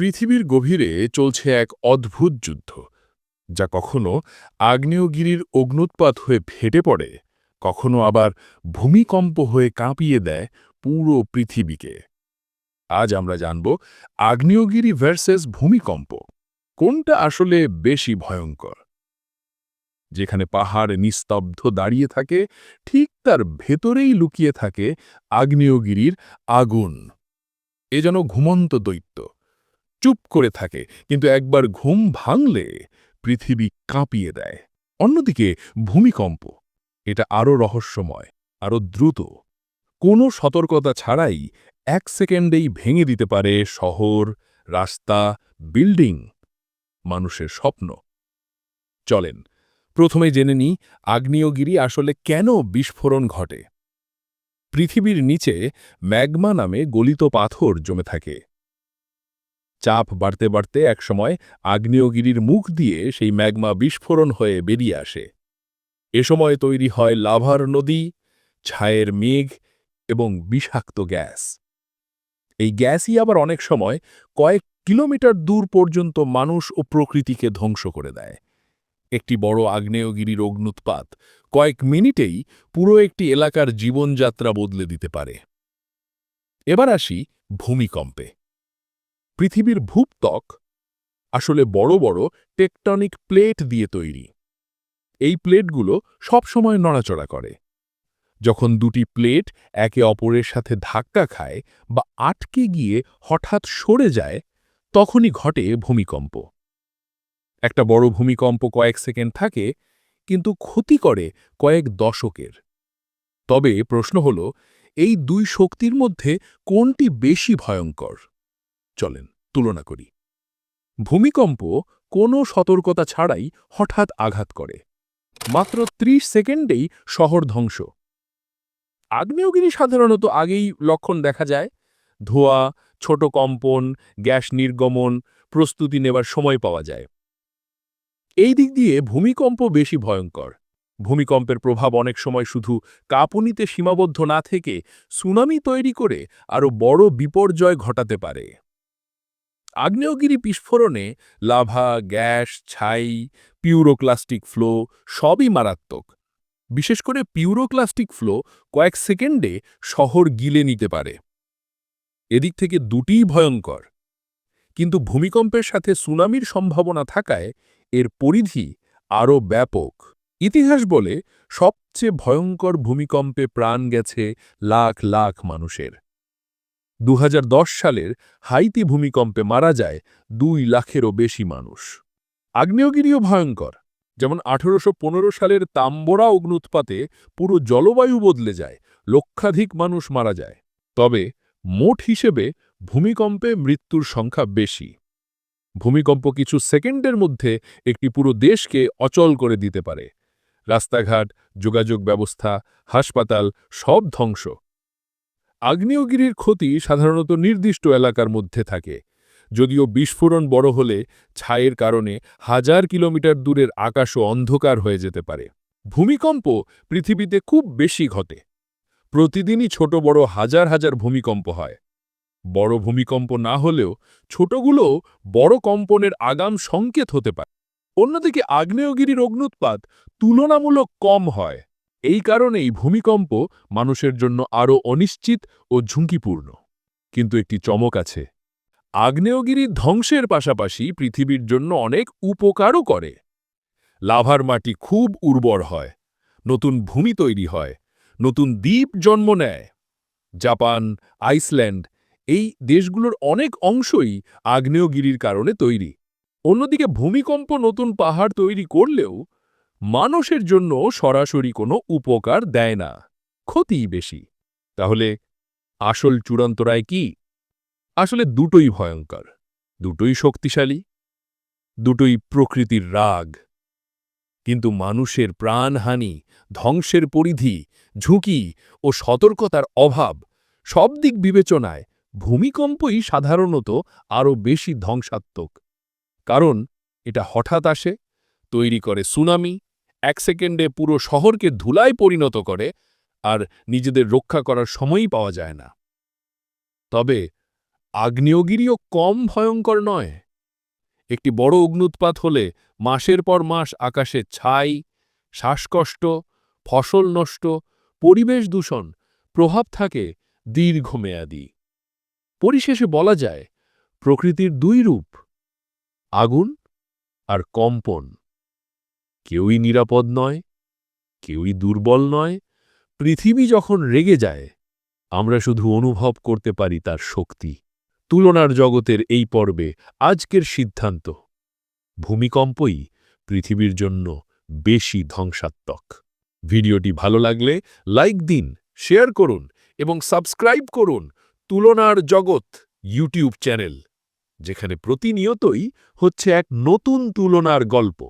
পৃথিবীর গভীরে চলছে এক অদ্ভুত যুদ্ধ। যা কখনো আগ্নেয়গিরির অগ্নুৎপাত হয়ে ফেটে পড়ে, কখনো আবার ভূমিকম্প হয়ে কাঁপিয়ে দেয় পুরো পৃথিবীকে। আজ আমরা জানব আগ্নেয়গিরি ভার্সেস ভূমিকম্প, কোনটা আসলে বেশি ভয়ঙ্কর? যেখানে পাহাড় নিস্তব্ধ দাঁড়িয়ে থাকে, ঠিক তার ভেতরেই লুকিয়ে থাকে আগ্নেয়গিরির আগুন। এ যেন ঘুমন্ত দৈত্য। চুপ করে থাকে, কিন্তু একবার ঘুম ভাঙলে পৃথিবী কাঁপিয়ে দেয়। অন্যদিকে ভূমিকম্প, এটা আরও রহস্যময়, আরও দ্রুত। কোনো সতর্কতা ছাড়াই এক সেকেন্ডেই ভেঙে দিতে পারে শহর, রাস্তা, বিল্ডিং, মানুষের স্বপ্ন। চলেন, প্রথমে জেনে নিই আগ্নেয়গিরি আসলে কেন বিস্ফোরণ ঘটে। পৃথিবীর নিচে ম্যাগমা নামে গলিত পাথর জমে থাকে। চাপ বাড়তে বাড়তে একসময় আগ্নেয়গিরির মুখ দিয়ে সেই ম্যাগমা বিস্ফোরণ হয়ে বেরিয়ে আসে। এ সময় তৈরি হয় লাভার নদী, ছায়ের মেঘ এবং বিষাক্ত গ্যাস। এই গ্যাসই আবার অনেক সময় কয়েক কিলোমিটার দূর পর্যন্ত মানুষ ও প্রকৃতিকে ধ্বংস করে দেয়। একটি বড় আগ্নেয়গিরির অগ্নুৎপাত কয়েক মিনিটেই পুরো একটি এলাকার জীবনযাত্রা বদলে দিতে পারে। এবার আসি ভূমিকম্পে। পৃথিবীর ভূপত্বক আসলে বড় বড় টেকটনিক প্লেট দিয়ে তৈরি। এই প্লেটগুলো সবসময় নড়াচড়া করে। যখন দুটি প্লেট একে অপরের সাথে ধাক্কা খায় বা আটকে গিয়ে হঠাৎ সরে যায়, তখনই ঘটে ভূমিকম্প। একটা বড় ভূমিকম্প কয়েক সেকেন্ড থাকে, কিন্তু ক্ষতি করে কয়েক দশকের। তবে প্রশ্ন হল, এই দুই শক্তির মধ্যে কোনটি বেশি ভয়ঙ্কর? চলেন। তুলনা করি। ভূমিকম্প কোনো সতর্কতা ছাড়াই হঠাৎ আঘাত করে। মাত্র ৩০ সেকেন্ডেই শহর ধ্বংস। আগ্নেয়গিরি সাধারণত আগেই লক্ষণ দেখা যায়। ধোয়া, ছোট কম্পন, গ্যাস নির্গমন, প্রস্তুতি নেবার সময় পাওয়া যায়। এই দিক দিয়ে ভূমিকম্প বেশি ভয়ঙ্কর। ভূমিকম্পের প্রভাব অনেক সময় শুধু কাঁপুনিতে সীমাবদ্ধ না থেকে সুনামি তৈরি করে আরও বড় বিপর্যয় ঘটাতে পারে। আগ্নেয়গিরি বিস্ফোরণে লাভা, গ্যাস, ছাই, পিউরোক্লাস্টিক ফ্লো সবই মারাত্মক। বিশেষ করে পিউরোক্লাস্টিক ফ্লো কয়েক সেকেন্ডে শহর গিলে নিতে পারে। এদিক থেকে দুটিই ভয়ঙ্কর। কিন্তু ভূমিকম্পের সাথে সুনামির সম্ভাবনা থাকায় এর পরিধি আরও ব্যাপক। ইতিহাস বলে সবচেয়ে ভয়ঙ্কর ভূমিকম্পে প্রাণ গেছে লাখ লাখ মানুষের। দু হাজার দশ সালের হাইতি ভূমিকম্পে মারা যায় দুই লাখেরও বেশি মানুষ। আগ্নেয়গিরিও ভয়ঙ্কর। যেমন আঠেরোশো পনেরো সালের তাম্বরা অগ্নুৎপাতে পুরো জলবায়ু বদলে যায়, লক্ষাধিক মানুষ মারা যায়। তবে মোট হিসেবে ভূমিকম্পে মৃত্যুর সংখ্যা বেশি। ভূমিকম্প কিছু সেকেন্ডের মধ্যে একটি পুরো দেশকে অচল করে দিতে পারে। রাস্তাঘাট, যোগাযোগ ব্যবস্থা, হাসপাতাল সব ধ্বংস। আগ্নেয়গিরির ক্ষতি সাধারণত নির্দিষ্ট এলাকার মধ্যে থাকে, যদিও বিস্ফোরণ বড় হলে ছায়ের কারণে হাজার কিলোমিটার দূরের আকাশও অন্ধকার হয়ে যেতে পারে। ভূমিকম্প পৃথিবীতে খুব বেশি ঘটে। প্রতিদিনই ছোট বড় হাজার হাজার ভূমিকম্প হয়। বড় ভূমিকম্প না হলেও ছোটগুলো বড় কম্পনের আগাম সংকেত হতে পারে। অন্যদিকে আগ্নেয়গিরির অগ্নুৎপাত তুলনামূলক কম হয়। এই কারণেই ভূমিকম্প মানুষের জন্য আরও অনিশ্চিত ও ঝুঁকিপূর্ণ। কিন্তু একটি চমক আছে। আগ্নেয়গিরি ধ্বংসের পাশাপাশি পৃথিবীর জন্য অনেক উপকারও করে। লাভার মাটি খুব উর্বর হয়, নতুন ভূমি তৈরি হয়, নতুন দ্বীপ জন্ম নেয়। জাপান, আইসল্যান্ড এই দেশগুলোর অনেক অংশই আগ্নেয়গিরির কারণে তৈরি। অন্যদিকে ভূমিকম্প নতুন পাহাড় তৈরি করলেও মানুষের জন্য সরাসরি কোনো উপকার দেয় না, ক্ষতিই বেশি। তাহলে আসল চূড়ান্ত রায় কি? আসলে দুটোই ভয়ঙ্কর, দুটোই শক্তিশালী, দুটোই প্রকৃতির রাগ। কিন্তু মানুষের প্রাণহানি, ধ্বংসের পরিধি, ঝুঁকি ও সতর্কতার অভাব সব দিক বিবেচনায় ভূমিকম্পই সাধারণত আরও বেশি ধ্বংসাত্মক। কারণ এটা হঠাৎ আসে, তৈরি করে সুনামি এক সেকেন্ডে পুরো শহরকে ধুলায় পরিণত করে আর নিজেদের রক্ষা করার সময়ই পাওয়া যায় না। তবে আগ্নেয়গিরিও কম ভয়ঙ্কর নয়। একটি বড় অগ্নুৎপাত হলে মাসের পর মাস আকাশে ছাই, শ্বাসকষ্ট, ফসল নষ্ট, পরিবেশ দূষণ প্রভাব থাকে দীর্ঘমেয়াদী। পরিশেষে বলা যায় প্রকৃতির দুই রূপ, আগুন আর কম্পন। কেউই নিরাপদ নয়, কেউই দুর্বল নয়। পৃথিবী যখন রেগে যায়, আমরা শুধু অনুভব করতে পারি তার শক্তি। তুলনার জগতের এই পর্বে আজকের সিদ্ধান্ত, ভূমিকম্পই পৃথিবীর জন্য বেশি ধ্বংসাত্মক। ভিডিওটি ভালো লাগলে লাইক দিন, শেয়ার করুন এবং সাবস্ক্রাইব করুন তুলনার জগৎ ইউটিউব চ্যানেল, যেখানে প্রতিনিয়তই হচ্ছে এক নতুন তুলনার গল্প।